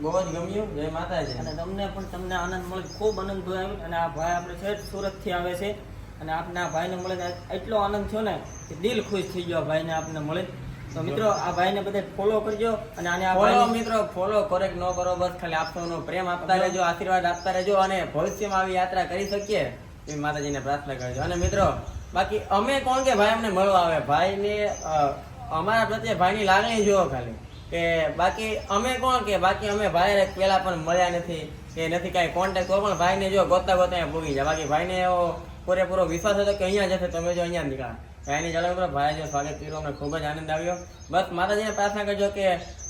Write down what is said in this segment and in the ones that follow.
બહુ જ ગમ્યું. જય માતાજી. અને તમને પણ તમને આનંદ મળે. ખૂબ આનંદ થયો એમ. અને આ ભાઈ આપણે છે સુરતથી આવે છે. અને આપને આ ભાઈને મળે એટલો આનંદ થયો ને કે દિલ ખુશ થઈ ગયો ભાઈને આપને મળે. તો મિત્રો આ ભાઈને બધે ફોલો કરજો. અને આને આ ફોલો મિત્રો ફોલો કરે કે ન કરો બસ ખાલી આપનો પ્રેમ આપતા રહેજો આશીર્વાદ આપતા રહેજો અને ભવિષ્યમાં આવી યાત્રા કરી શકીએ એ માતાજીને પ્રાર્થના કરજો. અને મિત્રો બાકી અમે કોણ કે ભાઈ અમને મળવા આવે? ભાઈને અમારા પ્રત્યે ભાઈની લાગણી જુઓ ખાલી. કે બાકી અમે કોણ કે બાકી અમે ભાઈ પેલા પણ મળ્યા નથી, કે નથી કાંઈ કોન્ટેક્ટ તો પણ ભાઈને જો ગોતા અહીંયા પૂગી જાય. બાકી ભાઈને એવો પૂરેપૂરો વિશ્વાસ હતો કે અહીંયા જશે તમે જો અહીંયા નીકળ્યા. ભાઈની મિત્રો ભાઈ જો સ્વાગત કર્યું, અમને ખૂબ જ આનંદ આવ્યો. બસ માતાજીને પ્રાર્થના કરજો કે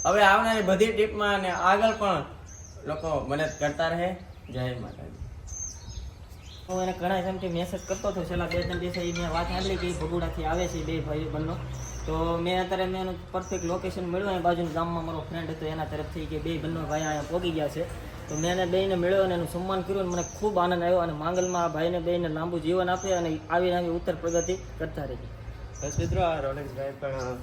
હવે આવનારી બધી ટ્રીપમાં અને આગળ પણ લોકો મદદ કરતા રહે. જય માતાજી. હું એને ઘણા ટાઈમથી મેસેજ કરતો હતો છેલ્લા બે ત્રણ દિવસે મેં વાત સાંભળી કે ભગુડાથી આવે છે, બે ભાઈ બંને તો મેં અત્યારે મેં એનું પરફેક્ટ લોકેશન મળ્યું એ બાજુના ગામમાં મારો ફ્રેન્ડ હતો, એના તરફથી કે બે બંને ભાઈ અહીંયા પહોંચી ગયા છે. તો મેં એને બેને મળ્યો અને એનું સન્માન કર્યું અને મને ખૂબ આનંદ આવ્યો અને માંગલમાં આ ભાઈને બેને લાંબુ જીવન આપે અને આવી આવી ઉત્તર પ્રગતિ કરતા રહી. બસ મિત્રો, આ રોલેક્સભાઈ પણ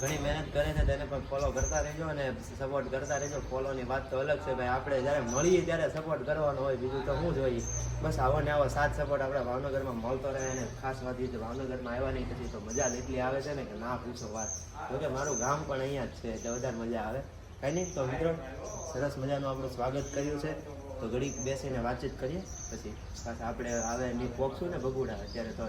ઘણી મહેનત કરે છે, તેને પણ ફોલો કરતા રહેજો અને સપોર્ટ કરતા રહેજો. ફોલોની વાત તો અલગ છે ભાઈ, આપણે જ્યારે મળીએ ત્યારે સપોર્ટ કરવાનો હોય, બીજું તો શું જોઈએ બસ આવો ને આવો, સાથ સપોર્ટ આપણે ભાવનગરમાં મળતો રહે અને ખાસ વાત એ ભાવનગરમાં આવ્યા નહીં પછી તો મજા એટલી આવે છે ને કે ના પૂછો વાત. જોકે મારું ગામ પણ અહીંયા જ છે એટલે વધારે મજા આવે. કાંઈ નહીં, તો મિત્રો, સરસ મજાનું આપણું સ્વાગત કર્યું છે. તો ઘડીક બેસીને વાતચીત કરીએ, પછી પાછા આપણે આવે ની પોકશું ને બગુડા અત્યારે તો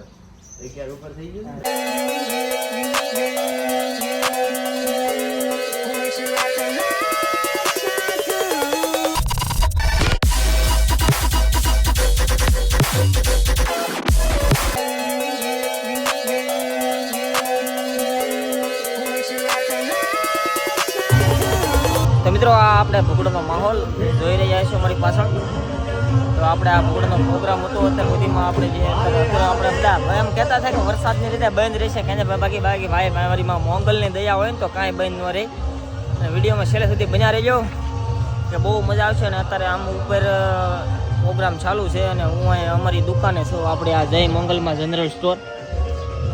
તો મિત્રો આ આપણે ભૂગડોનો માહોલ જોઈ રહ્યા છો મારી પાછળ. તો આપણે આ પૂરનો પ્રોગ્રામ હતો, અત્યાર સુધીમાં આપણે જે આપણે બધા એમ કહેતા થાય કે વરસાદની રીતે બંધ રહેશે, કે બાકી બાકી ભાઈ મારીમાં મોંગલની દયા હોય ને તો કાંઈ બંધ ન રહે. અને વિડીયોમાં છેલ્લે સુધી બન્યા રહેજો, કે બહુ મજા આવશે. અને અત્યારે આમ ઉપર પ્રોગ્રામ ચાલુ છે અને હું અહીંયા અમારી દુકાને છું, આપણે આ જય મંગલમાં જનરલ સ્ટોર.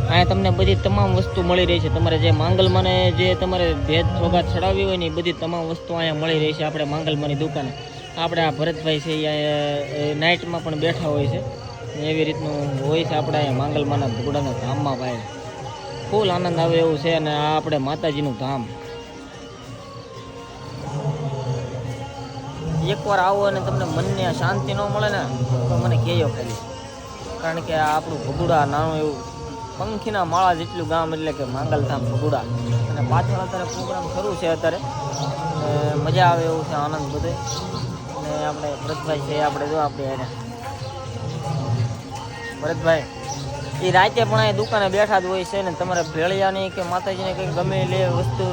અહીંયા તમને બધી તમામ વસ્તુ મળી રહી છે. તમારે જે માંગલમાંને જે તમારે ભેદ સોગાત ચડાવવી હોય ને એ બધી તમામ વસ્તુ અહીંયા મળી રહી છે, આપણે માંગલમાંની દુકાને. આપણે આ ભરતભાઈ છે અહીંયા નાઇટમાં પણ બેઠા હોય છે. એવી રીતનું હોય છે આપણે અહીંયા માંગલમાંના ભગુડાના ધામમાં ભાઈ. ફૂલ આનંદ આવે એવું છે અને આ આપણે માતાજીનું ધામ. એકવાર આવો અને તમને મનને શાંતિ ન મળે ને, તો મને કહેજો ખાલી. કારણ કે આ આપણું ભગુડા નાનું એવું પંખીના માળા જેટલું ગામ એટલે કે માંગલધામ ભગુડા. અને પાછળ અત્યારે પ્રોગ્રામ શરૂ છે અત્યારે. મજા આવે એવું છે, આનંદ બધે. અને આપણે ભરતભાઈ છે, આપણે જો આપણે એને. ભરતભાઈ એ રાતે પણ એ દુકાને બેઠા જ હોય છે ને, તમારે ભેળિયાની કે માતાજીને કંઈક ગમે લે વસ્તુ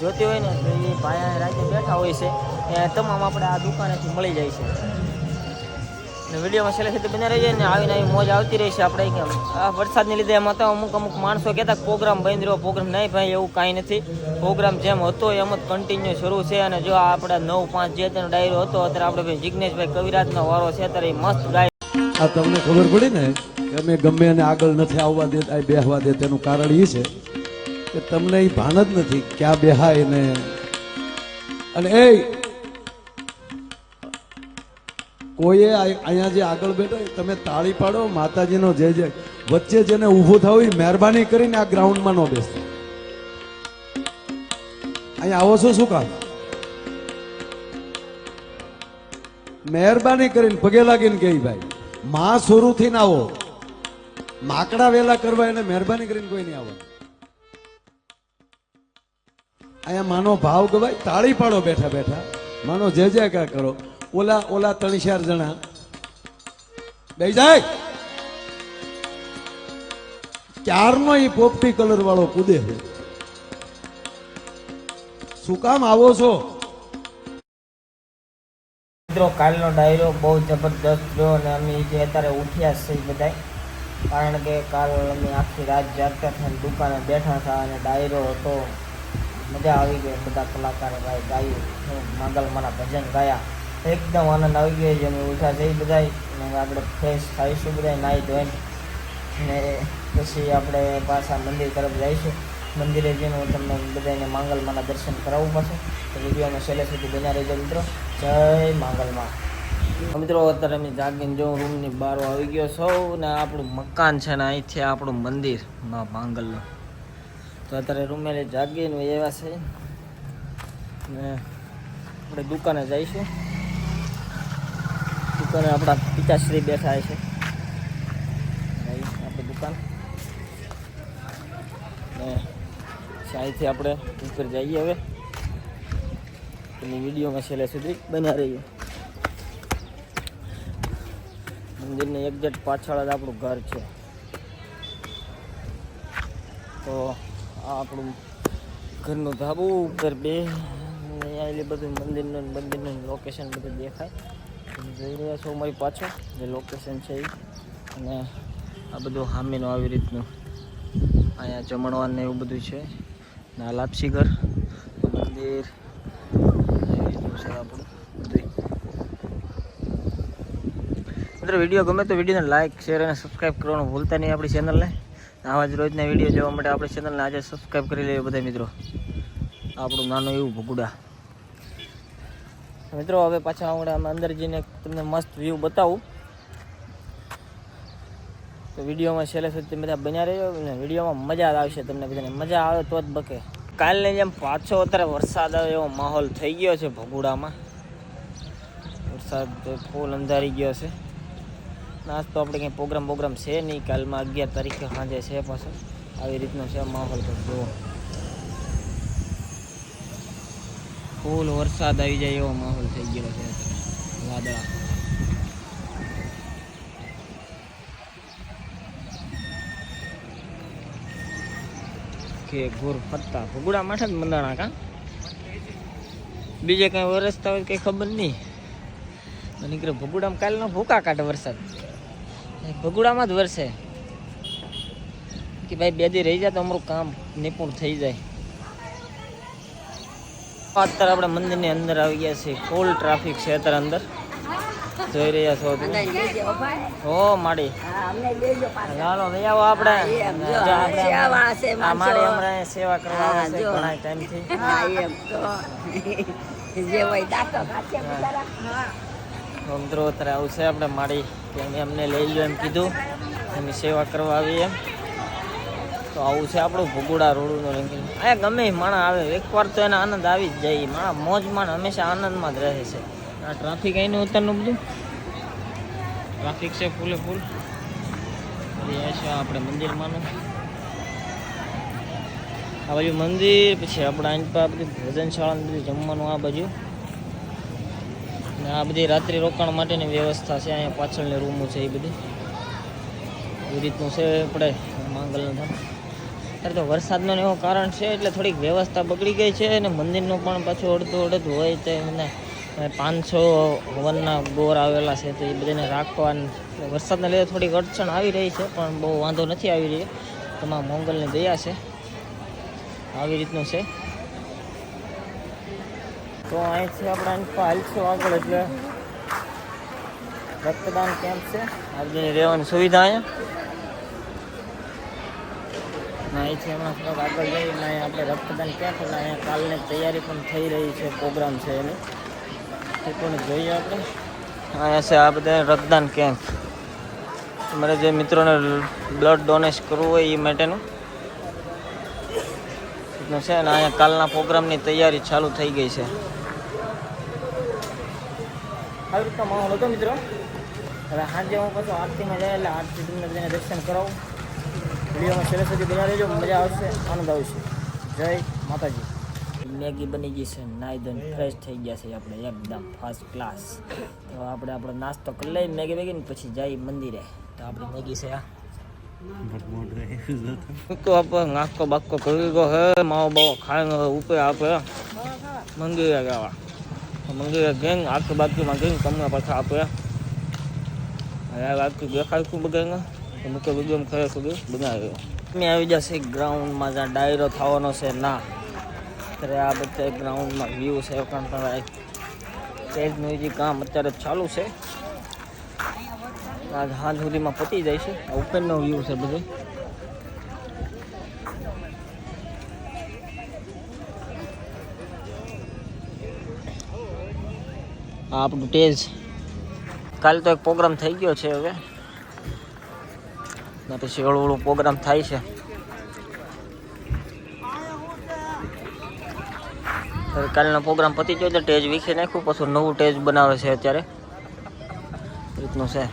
જોતી હોય ને, તો એ ભાઈ રાતે બેઠા હોય છે. એ તમામ આપણે આ દુકાનેથી મળી જાય છે. વિડીયોમાં છેલ્લે સુધી બને રહીએ ને આવીને આવી મોજ આવતી રહેશે આપણે કેમ. આ વરસાદને લીધે એમાં તો અમુક અમુક માણસો કહેતા પ્રોગ્રામ બંધ રહ્યો પ્રોગ્રામ નહીં ભાઈ, એવું કાંઈ નથી. પ્રોગ્રામ જેમ હતો એમ જ કન્ટિન્યુ શરૂ છે અને જો આપણે નવ પાંચ જે તેનો ડાયરો હતો, અત્યારે આપણે ભાઈ જિજ્ઞેશભાઈ કવિરાજનો વારો છે, અત્યારે મસ્ત ગાય આ તમને ખબર પડી ને કે અમે ગમે એને આગળ નથી આવવા દેતા બેહવા દે તેનું કારણ એ છે કે તમને એ ભાન જ નથી ક્યાં બેહાય ને. અને એ કોઈએ અહીંયા જે આગળ બેઠો તમે તાળી પાડો, માતાજીનો જય જય વચ્ચે જેને ઊભું થવું મહેરબાની કરીને આ ગ્રાઉન્ડમાં ન બેસતા અહીંયા આવો છો, શું કામ? મહેરબાની કરીને, પગે લાગીને કહી ભાઈ, માં શરૂથી ના આવો. માકડા વેલા કરવા એને મહેરબાની કરીને કોઈ નહીં આવવાનું. અહીંયા માનો ભાવ ગવાય, તાળી પાડો બેઠા બેઠા. માનો જે જે કરો. ઓલા ઓલા ત્રણ ચાર જણા. બે જાય. ક્યારનો એ પોપટી કલર વાળો કૂદે શું કામ આવો છો? મિત્રો, કાલનો ડાયરો બહુ જબરદસ્ત રહ્યો અને અમે જે અત્યારે ઉઠ્યા છે બધા કારણ કે કાલ અમે આખી રાત જાગતા હતા દુકાને બેઠા હતા અને ડાયરો હતો. મજા આવી ગઈ. બધા કલાકારો ભાઈ ગાયું. માંગલમાના ભજન ગાયા. એકદમ આનંદ આવી ગયો છે. અમે ઉઠા જઈ બધા અને આપણે ફ્રેશ ખાઈશું બધા નાહી ધોઈને. ને પછી આપણે પાછા મંદિર તરફ જઈશું. મંદિરે જઈને હું તમને બધાને માંગલમાના દર્શન કરાવવું પડશે તો વિડીયોમાં છેલ્લે સુધી બન્યા રહેજો મિત્રો. જય માંગલમાં. મિત્રો, અત્યારે અમે જાગીને જો રૂમની બહાર આવી ગયો સૌ ને આપણું મકાન છે ને અહીંથી આપણું મંદિર, માં માંગલનું. તો અત્યારે રૂમે જાગીને એવા છે. ને આપણે દુકાને જઈશું. દુકાને આપણા પિતાશ્રી બેઠા છે. આપણી દુકાન. ને અહીંથી આપણે ઉપર જઈએ હવે. એની વિડીયોમાં છેલ્લે સુધી બના રહીએ. મંદિરની એક્ઝેક્ટ પાછળ જ આપણું ઘર છે. તો આ આપણું ઘરનું ધાબુ ઉપર બે, અહીંયા બધું મંદિરનું મંદિરનું લોકેશન બધું દેખાય. જોઈ રહ્યા છો મારી પાછળ, જે લોકેશન છે અને આ બધું હામીનું આવી રીતનું અહીંયા જમણવાર ને એવું બધું છે. ને આ લાપસી ઘર મંદિર છે આપણું બધું મિત્રો, વીડિયો ગમે તો વિડીયોને લાઇક શેર અને સબસ્ક્રાઈબ કરવાનું ભૂલતા નહીં આપણી ચેનલને આવા જ રોજના વીડિયો જોવા માટે આપણી ચેનલને આજે સબસ્ક્રાઈબ કરી લઈએ બધા મિત્રો. આપણું નાનું એવું ભગુડા. મિત્રો, હવે પાછા આંગળામાં અંદર જઈને તમને મસ્ત વ્યૂ બતાવું. તો વિડીયોમાં છેલ્લે સુધી બધા બન્યા રહ્યો અને વિડીયોમાં મજા આવશે તમને બધાને. મજા આવે તો જ બકે. કાલની જેમ પાછો અત્યારે વરસાદ આવે એવો માહોલ થઈ ગયો છે ભગુડામાં. વરસાદ ફૂલ અંધારી ગયો છે. આજ તો આપણે કંઈ પ્રોગ્રામ પ્રોગ્રામ છે નહીં. કાલમાં અગિયાર તારીખે સાંજે છે પાછો. આવી રીતનો છે માહોલ. તો જુઓ. ફૂલ વરસાદ આવી જાય એવો માહોલ થઈ ગયો છે વાદળા. કે ઘોર ફરતા. ભગુડા માથે જ મંદાણા કા? બીજે કઈ વરસતા હોય કઈ ખબર નહીં. મને નીકળે ભગુડામાં કાલનો ભૂકા કાઢે વરસાદ. ભગુડામાં જ વરસે. કે ભાઈ બે દી રહી જાય તો અમારું કામ નિપુણ થઈ જાય. અત્યારે આપણે મંદિરની અંદર આવી ગયા છીએ. ફૂલ ટ્રાફિક છે અત્યારે અંદર. જોઈ રહ્યા છો હો માડી. ચાલો ભાઈ આવો આપણે. માડી હમણાં સેવા કરવા આવે છે ઘણા ટાઈમથી. તો. અત્યારે આવું છે આપણે માડી. કે અમે અમને લઈ લો એમ કીધું. એની સેવા કરવા આવી એમ તો આવું છે આપણું ભગુડા રોડનું રંગીન. અહીંયા ગમે માણા આવે એકવાર તો એને આનંદ આવી જ જાય. માણા મોજમાં માણ હંમેશા આનંદમાં જ રહે છે. આ ટ્રાફિક અહીંનું ઉતરનું બધું? ટ્રાફિક છે ફૂલે ફૂલ. છે આપણે મંદિરમાંનું. આ બાજુ મંદિર પછી આપણે પર બધી ભોજનશાળા બધું જમવાનું આ બાજુ. આ બધી રાત્રિ રોકાણ માટેની વ્યવસ્થા છે. અહીંયા પાછળની રૂમો છે એ બધી. એ રીતનું છે આપણે માંગલનું ધામ. અત્યારે તો વરસાદનો એવો કારણ છે, એટલે થોડીક વ્યવસ્થા બગડી ગઈ છે અને મંદિરનું પણ પાછું અડધું અડધું હોય તો મને પાંચસો હવનના બોર આવેલા છે, તો એ બધાને રાખવાની વરસાદને લીધે થોડીક અડચણ આવી રહી છે, પણ બહુ વાંધો નથી આવી રહી તમામ મોંગલની દયા છે. આવી રીતનું છે. તો અહીંથી આપણે અહીં હાલશું આગળ એટલે રક્તદાન કેમ્પ છે. આ રહેવાની સુવિધા અહીંયા. અહીંથી હમણાં થોડાક આગળ જઈને અહીંયા આપણે રક્તદાન ક્યાં થયેલા અહીંયા કાલની તૈયારી પણ થઈ રહી છે, પ્રોગ્રામ છે એની. એ પણ જોઈએ આપણે. અહીંયા છે આ બધા રક્તદાન કેમ્પ. તમારે જે મિત્રોને બ્લડ ડોનેટ કરવું હોય એ માટેનું. છે અને અહીંયા કાલના પ્રોગ્રામની તૈયારી ચાલુ થઈ ગઈ છે. આવી રીતનો મિત્રો. હવે સાંજે હું પાછું આરતીમાં જાય એટલે આરતી તમને દર્શન કરાવું. વિડીયોમાં છેલ્લે સુધી બન્યા રહેજો. મજા આવશે આનંદ આવશે. જય માતાજી. મેગી બની ગઈ છે નાઈ ધોઈને ફ્રેશ થઈ ગયા છે આપણે એકદમ ફર્સ્ટ ક્લાસ તો આપણે આપણો નાસ્તો કરી લઈએ મેગી મેગી ને પછી જઈ મંદિરે. તો આપણી મેગી છે આ. તો આપણે નાસ્તો બાસ્તો કરી ગયો હે માવો બાવો ખાઈને ઉપર આપે મંદિરે ગયા મંદિરે ગેંગ આખી બાજુમાં ગેંગ તમને પાછા આપે હવે આખી દેખાય બધાને. મૂકે વીડિયો ખરેખર બનાવ્યો મેં આવી જશે ગ્રાઉન્ડમાં જ્યાં ડાયરો થવાનો છે, ના. અત્યારે આ બધા ગ્રાઉન્ડમાં વ્યૂ છે, પણ સ્ટેજનું જે કામ અત્યારે ચાલુ છે, આજ હાલ સુધીમાં પતી જાય છે. ઉપરનો વ્યૂ છે બધું. આપણું સ્ટેજ કાલે તો એક પ્રોગ્રામ થઈ ગયો છે હવે. ને પછી હળવું હળવું પ્રોગ્રામ થાય છે. કાલનો પ્રોગ્રામ પતી ગયો એટલે ટેજ વીખી નાખ્યું, પછી નવું ટેજ બનાવે છે અત્યારે. રીતનું છે.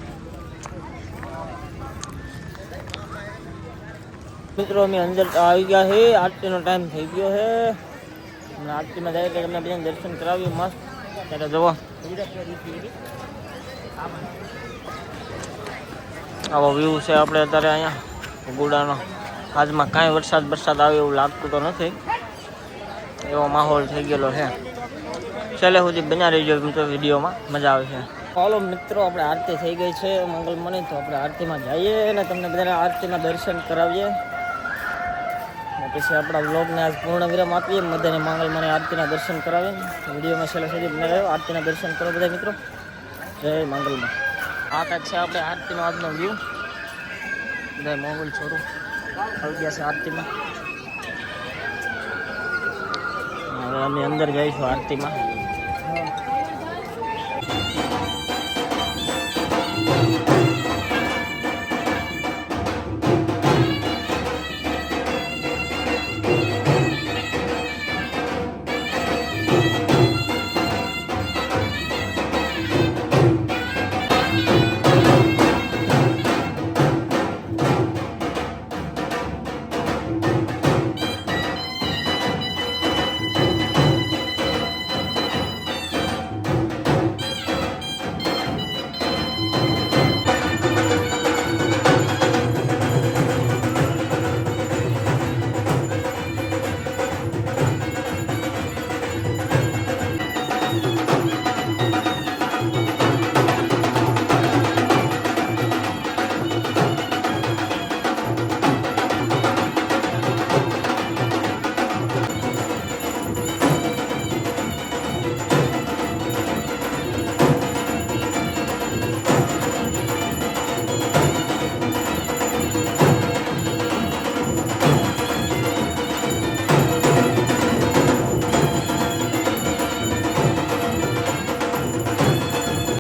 મિત્રો, અમે અંદર આવી ગયા છે આરતીનો ટાઈમ થઈ ગયો છે આરતીમાં જાય એટલે તમને બધાને દર્શન કરાવીએ મસ્ત. ત્યારે જુઓ. આવો વ્યૂ છે આપણે અત્યારે અહીંયા ગુડાનો આજમાં કાંઈ વરસાદ વરસાદ આવે એવું લાગતું તો નથી. એવો માહોલ થઈ ગયેલો છે. છેલ્લે સુધી બન્યા રહીજો મિત્રો વિડીયોમાં. મજા આવે છે. હાલો મિત્રો, આપણે આરતી થઈ ગઈ છે. મંગલ મને તો આપણે આરતીમાં જઈએ અને તમને બધાને આરતીના દર્શન કરાવીએ. પછી આપણા વ્લોગને આજ પૂર્ણ વિરામ આપીએ. બધાને મંગલ મને આરતીના દર્શન કરાવીએ. વિડીયોમાં છેલ્લે સુધી બને રહ્યો આરતીના દર્શન કરો બધા મિત્રો. જય મંગલમાં આ કાંઈક છે આપણે આરતીનો આજનો વ્યૂ બધા મોગલ છોરું આવી ગયા છે આરતીમાં. હવે અમે અંદર જઈશું આરતીમાં.